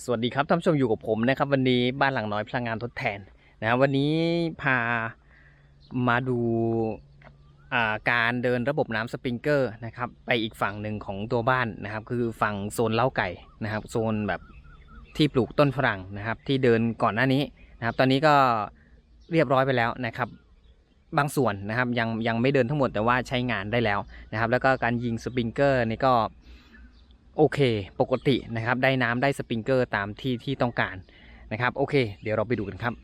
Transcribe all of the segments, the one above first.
สวัสดีครับท่านผู้ชมอยู่กับผมนะครับ วันนี้บ้านหลังน้อยพลังงานทดแทนนะครับวันนี้พามาดูอาการเดินระบบน้ำสปริงเกอร์นะครับ ไปอีกฝั่งหนึ่งของตัวบ้านนะครับ คือฝั่งโซนเล้าไก่นะครับ โซนแบบที่ปลูกต้นฝรั่งนะครับ ที่เดินก่อนหน้านี้นะครับ ตอนนี้ก็เรียบร้อยไปแล้วนะครับ บางส่วนนะครับยังยังไม่เดินทั้งหมดแต่ว่าใช้งานได้แล้วนะครับ แล้วก็การยิงสปริงเกอร์นี่ก็ โอเค ปกตินะครับ ได้น้ำได้สปริงเกอร์ตามที่ที่ต้องการนะครับ โอเค เดี๋ยวเราไปดูกันครับ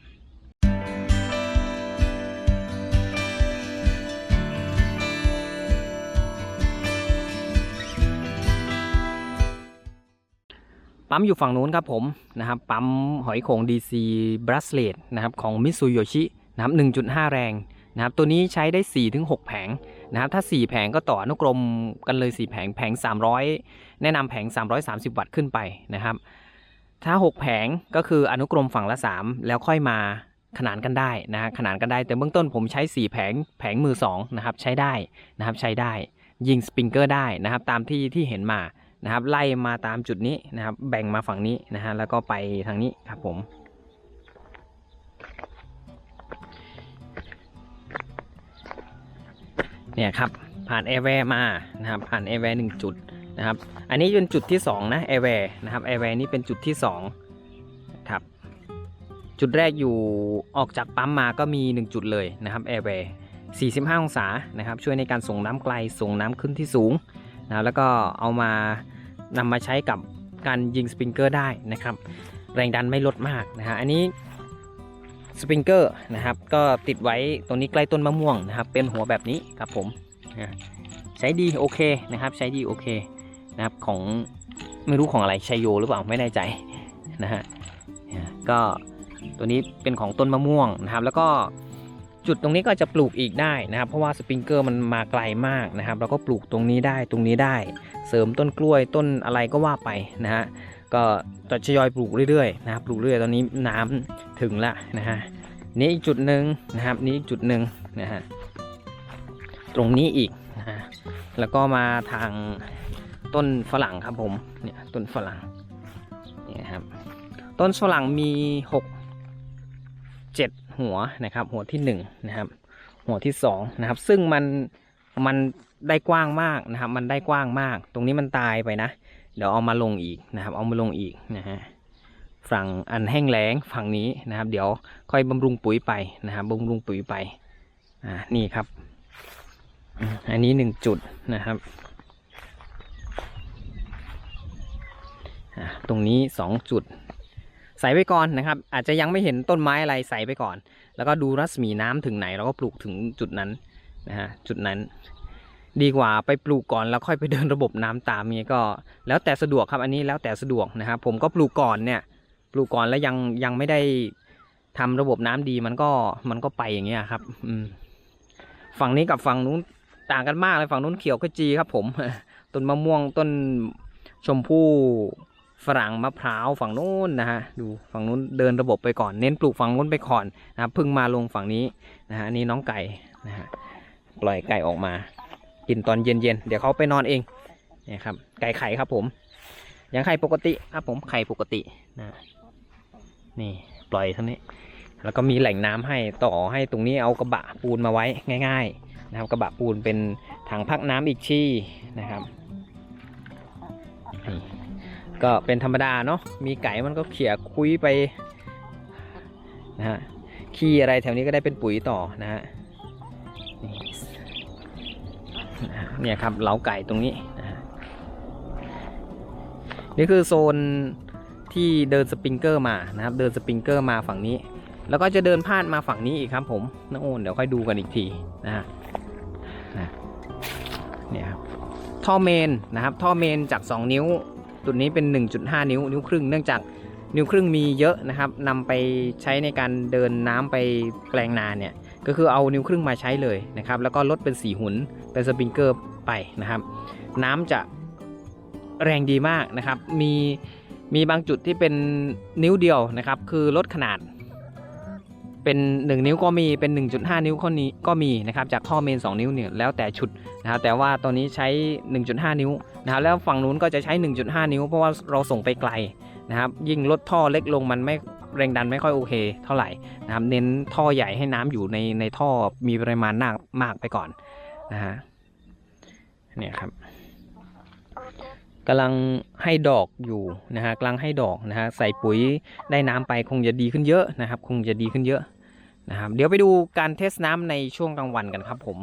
ปั๊มอยู่ฝั่งนู้นครับผมนะครับปั๊มหอยโขง DC b r a s l e t นะครับของ Mitsuyoshi นะครับ1.5 แรงนะครับตัวนี้ใช้ได้ 4-6 แผง นะครับถ้า 4 แผงก็ต่ออนุกรมกันเลย 4 แผงแผง 300 แนะนำแผง 330 วัตต์ขึ้นไปนะครับ ถ้า 6 แผงก็คืออนุกรมฝั่งละ 3 แล้วค่อยมาขนานกันได้นะฮะขนานกันได้แต่เบื้องต้นผมใช้ 4 แผงแผงมือ2นะครับใช้ได้นะครับใช้ได้ยิงสปริงเกอร์ได้นะครับตามที่ที่เห็นมานะครับไล่มาตามจุดนี้นะครับแบ่งมาฝั่งนี้นะฮะแล้วก็ไปทางนี้ครับผม เนี่ยครับผ่านแอร์แวร์มานะครับผ่านแอร์แวร์หนึ่งจุดนะครับอันนี้เป็นจุดที่2นะแอร์แวร์นะครับแอร์แวร์นี่เป็นจุดที่2ครับจุดแรกอยู่ออกจากปั๊มมาก็มี 1 จุดเลยนะครับแอร์แวร์45 องศานะครับช่วยในการส่งน้ำไกลส่งน้ำขึ้นที่สูงนะแล้วก็เอามานำมาใช้กับการยิงสปริงเกอร์ได้นะครับ แรงดันไม่ลดมากนะฮะอันนี้ สปริงเกอร์นะครับ ก็ติดไว้ตรงนี้ใกล้ต้นมะม่วงนะครับ เป็นหัวแบบนี้ครับผมใช้ดีโอเคนะครับ ใช้ดีโอเคนะครับของไม่รู้ของอะไรชัยโยหรือเปล่าไม่แน่ใจนะฮะก็ตัวนี้เป็นของต้นมะม่วงนะครับ แล้วก็จุดตรงนี้ก็จะปลูกอีกได้นะครับ เพราะว่าสปริงเกอร์มันมาไกลมากนะครับ แล้วก็ปลูกตรงนี้ได้ตรงนี้ได้ เสริมต้นกล้วยต้นอะไรก็ว่าไปนะฮะ ก็จะทยอยปลูกเรื่อยๆนะครับปลูกเรื่อยตอนนี้น้ำถึงละนะฮะนี่อีกจุดหนึ่งนะครับนี่อีกจุดหนึ่งนะฮะตรงนี้อีกนะฮะแล้วก็มาทางต้นฝรั่งครับผมเนี่ยต้นฝรั่งนี่ครับต้นฝรั่งมีหกเจ็ดหัวนะครับ หัวที่หนึ่งนะครับ หัวที่สองนะครับ ซึ่งมันมันได้กว้างมากนะครับ มันได้กว้างมาก ตรงนี้มันตายไปนะ เดี๋ยวเอามาลงอีกนะครับ เอามาลงอีกนะฮะฝั่งอันแห้งแล้งฝั่งนี้นะครับ เดี๋ยวค่อยบำรุงปุ๋ยไปนะครับบำรุงปุ๋ยไปอ่านี่ครับ อันนี้หนึ่งจุดนะครับอ่าตรงนี้สองจุด ใส่ไปก่อนนะครับ อาจจะยังไม่เห็นต้นไม้อะไรใส่ไปก่อน แล้วก็ดูรัศมีน้ำถึงไหนเราก็ปลูกถึงจุดนั้นนะฮะจุดนั้น ดีกว่าไปปลูกก่อนแล้วค่อยไปเดินระบบน้ำตามเงี้ยก็ แล้วแต่สะดวกครับอันนี้แล้วแต่สะดวกนะครับผมก็ปลูกก่อนเนี่ย ปลูกก่อนแล้วยังยังไม่ได้ทำระบบน้ำดีมันก็มันก็ไปอย่างเงี้ยครับ อืมฝั่งนี้กับฝั่งนู้นต่างกันมากเลยฝั่งนู้นเขียวขจีครับ ผมต้นมะม่วงต้นชมพู่ฝรั่งมะพร้าวฝั่งนู้นนะฮะดูฝั่งนู้นเดินระบบไปก่อน เน้นปลูกฝั่งนู้นไปก่อนนะครับพิ่งมาลงฝั่งนี้นะฮะนี่น้องไก่นะฮะปล่อยไก่ออกมา กินตอนเย็นๆ เดี๋ยวเขาไปนอนเองนี่ยครับ ไก่ไข่ครับผม ยังไข่ปกติครับผม ไข่ปกตินะ นี่ปล่อยเท่านี้ แล้วก็มีแหล่งน้ำให้ต่อให้ตรงนี้เอากระบะปูนมาไว้ง่าย ๆ นะครับ กระบะปูนเป็นถังพักน้ำอีกที่นะครับ ก็เป็นธรรมดาเนาะ มีไก่มันก็เขี่ยคุยไปนะฮะ ขี้อะไรแถวนี้ก็ได้เป็นปุ๋ยต่อนะฮะนี่นะฮะ เนี่ยครับเหล้าไก่ตรงนี้ นี่คือโซนที่เดินสปริงเกอร์มานะครับ เดินสปริงเกอร์มาฝั่งนี้ แล้วก็จะเดินพาดมาฝั่งนี้อีกครับผมน้องโอนเดี๋ยวค่อยดูกันอีกทีนะฮะนะเนี่ยครับท่อเมนนะครับ ท่อเมนจาก 2 นิ้วจุดนี้เป็น 1.5 นิ้ว นิ้วครึ่ง เนื่องจากนิ้วครึ่งมีเยอะนะครับนำไปใช้ในการเดินน้ำไปแปลงนาเนี่ย ก็คือเอานิ้วครึ่งมาใช้เลยนะครับแล้วก็ลดเป็นสีหุนเป็นสปริงเกอร์ไปนะครับ น้ำจะแรงดีมากนะครับ มีมีบางจุดที่เป็นนิ้วเดียวนะครับ คือลดขนาด เป็น 1 นิ้วก็มีเป็น 1.5 นิ้วก็นี้ก็มีนะครับ จากท่อเมน 2 นิ้วเนี่ยแล้วแต่ชุดนะครับแต่ว่าตัวนี้ใช้ 1.5 นิ้วนะครับแล้วฝั่งนู้นก็จะใช้ 1.5 นิ้ว เพราะว่าเราส่งไปไกล นะครับยิ่งลดท่อเล็กลงมันไม่แรงดันไม่ค่อยโอเค เท่าไหร่นะครับเน้นท่อใหญ่ให้น้ำอยู่ในในท่อมีปริมาณมากมากไปก่อนนะฮะเนี่ยครับกำลังให้ดอกอยู่นะฮะกำลังให้ดอกนะฮะใส่ปุ๋ยได้น้ำไปคงจะดีขึ้นเยอะนะครับ คงจะดีขึ้นเยอะนะครับเดี๋ยวไปดูการเทสน้ำในช่วงกลางวันกันครับผม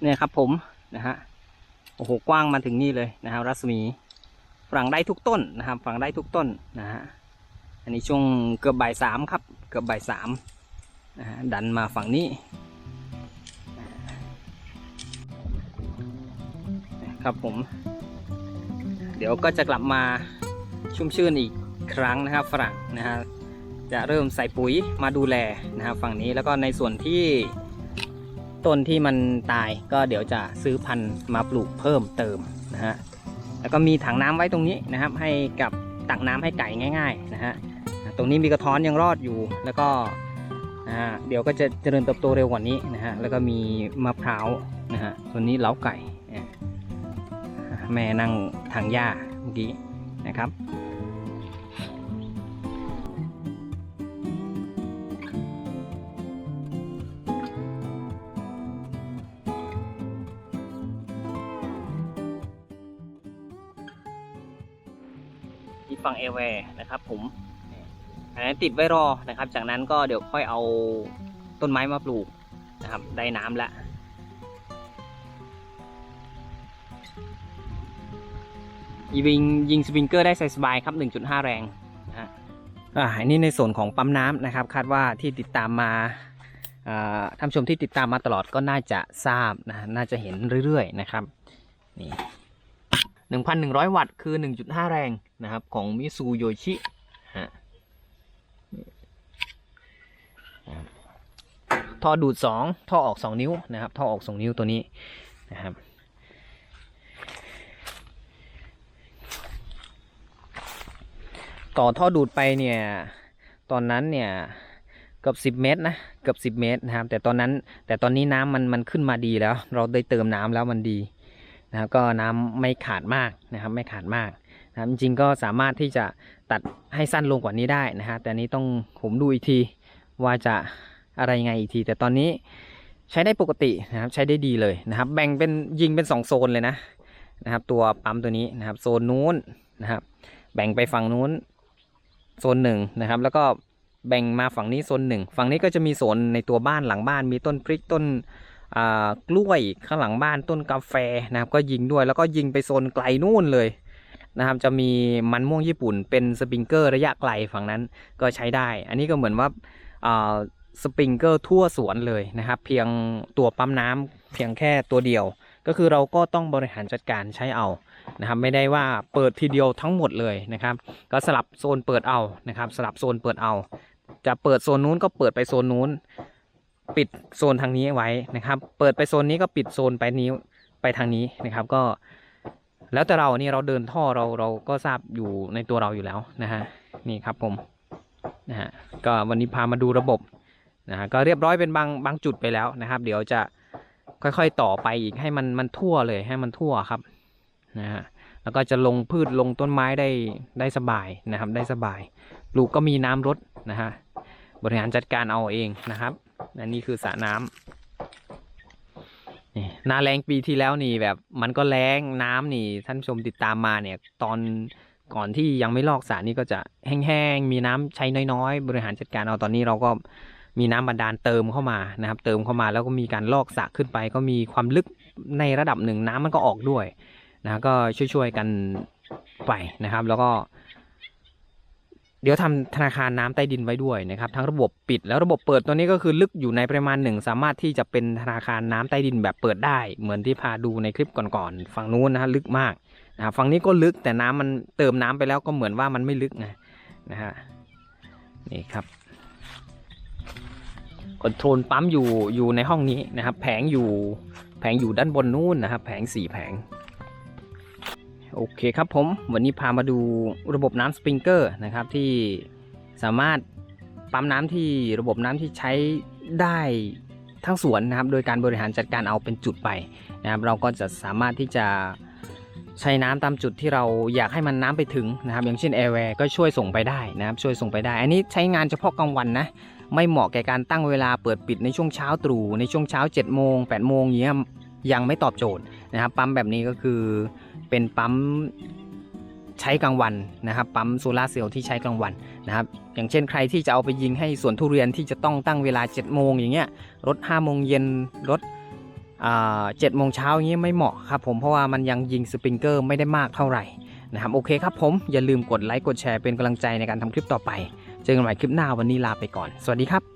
เนี่ยครับผมนะฮะโอ้โหกว้างมาถึงนี่เลยนะครับรัศมี ฝังได้ทุกต้นนะครับ ฝังได้ทุกต้นนะฮะอันนี้ช่วงเกือบบ่ายสามครับ เกือบบ่ายสามนะฮะดันมาฝั่งนี้ครับผม เดี๋ยวก็จะกลับมาชุ่มชื่นอีกครั้งนะครับฝรั่งนะฮะจะเริ่มใส่ปุ๋ยมาดูแลนะครับฝั่งนี้แล้วก็ในส่วนที่ต้นที่มันตายก็เดี๋ยวจะซื้อพันธุ์มาปลูกเพิ่มเติมนะฮะ แล้วก็มีถังน้ำไว้ตรงนี้นะครับ ให้กับตักน้ำให้ไก่ง่าย ๆ นะฮะตรงนี้มีกระท้อนยังรอดอยู่ แล้วก็นะเดี๋ยวก็จะเจริญเติบโตเร็วกว่านี้นะฮะแล้วก็มีมะพร้าวนะฮะตัวนี้เล้าไก่แม่นั่งถังหญ้าเมื่อกี้นะครับ ฝั่งเอแวร์นะครับผมอันนั้นติดไว้รอนะครับ จากนั้นก็เดี๋ยวค่อยเอาต้นไม้มาปลูกนะครับ ได้น้ำแล้วยิงยิงสปริงเกอร์ได้สสบายครับ 1.5 แรงนะฮะอ่าอันนี้ในส่วนของปั๊มน้ำนะครับ คาดว่าที่ติดตามมาท่านชมที่ติดตามมาตลอดก็น่าจะทราบนะน่าจะเห็นเรื่อยๆนะครับนี่ 1,100 วัตต์คือ 1.5 แรงนะครับ ของมิซูโยชิฮะท่อดูด 2 ท่อออก 2 นิ้วนะครับ ท่อออก 2 นิ้วตัวนี้นะครับต่อท่อดูดไปเนี่ยตอนนั้นเนี่ยเกือบ 10 เมตรนะเกือบ 10 เมตรนะครับ แต่ตอนนั้นแต่ตอนนี้น้ำมันมันขึ้นมาดีแล้ว เราได้เติมน้ำแล้วมันดี นะครับก็น้ำไม่ขาดมากนะครับไม่ขาดมากนะครับจริงๆก็สามารถที่จะตัดให้สั้นลงกว่านี้ได้นะฮะแต่นี้ต้องผมดูอีกทีว่าจะอะไรไงอีกที แต่ตอนนี้ใช้ได้ปกตินะครับใช้ได้ดีเลยนะครับ แบ่งเป็นยิงเป็น 2 โซนเลยนะนะครับ ตัวปั๊มตัวนี้นะครับ โซนนู้นนะครับ แบ่งไปฝั่งนู้นโซนหนึ่งนะครับ แล้วก็แบ่งมาฝั่งนี้โซนหนึ่งฝั่งนี้ก็จะมีโซนในตัวบ้านหลังบ้านมีต้นพริกต้น กล้วยข้างหลังบ้านต้นกาแฟนะครับ ก็ยิงด้วยแล้วก็ยิงไปโซนไกลนู่นเลยนะครับ จะมีมันม่วงญี่ปุ่นเป็นสปริงเกอร์ระยะไกลฝั่งนั้นก็ใช้ได้ อันนี้ก็เหมือนว่าอ่าสปริงเกอร์ทั่วสวนเลยนะครับ เพียงตัวปั๊มน้ำเพียงแค่ตัวเดียว ก็คือเราก็ต้องบริหารจัดการใช้เอานะครับ ไม่ได้ว่าเปิดทีเดียวทั้งหมดเลยนะครับ ก็สลับโซนเปิดเอานะครับ สลับโซนเปิดเอา จะเปิดโซนนู้นก็เปิดไปโซนนู้น ปิดโซนทางนี้ไว้นะครับ เปิดไปโซนนี้ก็ปิดโซนไปนี้ไปทางนี้นะครับ ก็ แล้วแต่เรานี่เราเดินท่อเราเราก็ทราบอยู่ในตัวเราอยู่แล้วนะฮะนี่ครับผมนะฮะก็วันนี้พามาดูระบบนะฮะก็เรียบร้อยเป็นบางบางจุดไปแล้วนะครับ เดี๋ยวจะค่อยๆต่อไปอีกให้มันมันทั่วเลยให้มันทั่วครับนะฮะแล้วก็จะลงพืชลงต้นไม้ได้ได้สบายนะครับ ได้สบาย ปลูกก็มีน้ำรดนะฮะบริหารจัดการเอาเองนะครับอันนี้คือสระน้ำนี่หน้าแรงปีที่แล้วนี่แบบมันก็แรงน้ำนี่ท่านผู้ชมติดตามมาเนี่ย ตอนก่อนที่ยังไม่ลอกสระนี่ก็จะแห้งๆ มีน้ำใช้น้อยๆ บริหารจัดการเอาตอนนี้เราก็มีน้ำบาดาลเติมเข้ามานะครับ เติมเข้ามาแล้วก็มีการลอกสระขึ้นไป ก็มีความลึกในระดับหนึ่งน้ำมันก็ออกด้วยนะก็ช่วยๆกันไปนะครับ แล้วก็ เดี๋ยวทำธนาคารน้ำใต้ดินไว้ด้วยนะครับทั้งระบบปิดแล้วระบบเปิดตัวนี้ก็คือลึกอยู่ในปริมาณหนึ่งสามารถที่จะเป็นธนาคารน้ำใต้ดินแบบเปิดได้ เหมือนที่พาดูในคลิปก่อนๆฝั่งนู้นนะฮะลึกมากนะครับฝั่งนี้ก็ลึกแต่น้ำมันเติมน้ำไปแล้วก็เหมือนว่ามันไม่ลึกไงนะฮะนี่ครับคอนโทรลปั๊มอยู่อยู่ในห้องนี้นะครับ แผงอยู่แผงอยู่ด้านบนนู้นนะครับ แผงสี่แผง โอเคครับผม วันนี้พามาดูระบบน้ำสปริงเกอร์นะครับที่สามารถปั๊มน้ำที่ระบบน้ำที่ใช้ได้ทั้งสวนนะครับ โดยการบริหารจัดการเอาเป็นจุดไปนะครับ เราก็จะสามารถที่จะใช้น้ำตามจุดที่เราอยากให้มันน้ำไปถึงนะครับ อย่างเช่น Airware ก็ช่วยส่งไปได้นะครับ ช่วยส่งไปได้ อันนี้ใช้งานเฉพาะกลางวันนะ ไม่เหมาะแก่การตั้งเวลาเปิดปิดในช่วงเช้าตรู่ในช่วงเช้า7โมง8โมงอย่างเงี้ยยังไม่ตอบโจทย์นะครับ ปั๊มแบบนี้ก็คือ เป็นปั๊มใช้กลางวันนะครับ ปั๊มโซลาเซลล์ที่ใช้กลางวันนะครับ อย่างเช่นใครที่จะเอาไปยิงให้สวนทุเรียนที่จะต้องตั้งเวลา 7 โมงอย่างเงี้ยรถ5โมงเย็นรถเจ็ดโมงเช้าอย่างนี้ยไม่เหมาะครับผมเพราะว่ามันยังยิงสปริงเกอร์ไม่ได้มากเท่าไหร่นะครับโอเคครับผมอย่าลืมกดไลค์กดแชร์เป็นกำลังใจในการทำคลิปต่อไป เจอกันใหม่คลิปหน้าวันนี้ลาไปก่อน สวัสดีครับ